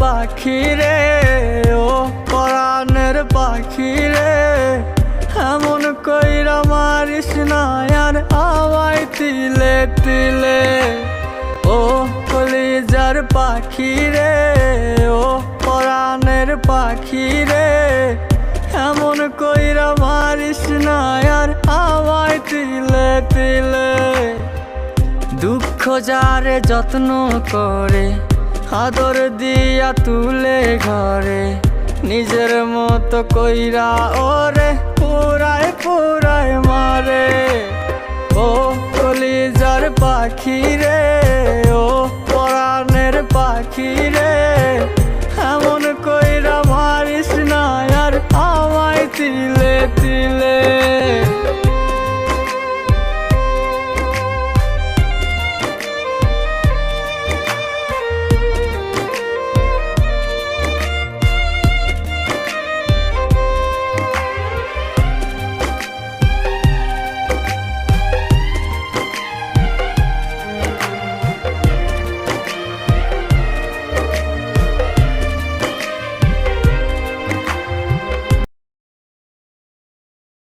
পাখি রে, ও পরাণের পাখি রে। এমন কইরা মারিস না, আর তিলে তিলে। ও কলিজার পাখি রে, ও পরাণের পাখি রে। এমন কইরা মারিস না, আর তিলে তিলে। দুঃখ যারে যত্ন করে আদর দিয়া তুলে ঘরে, নিজের মতো কইরা ওরে, পুরায় পুরায় মারে। ও কলিজার পাখি রে, ও পরাণের পাখি রে, এমন কইরা মারিস না আর আমায় তিলে তিলে।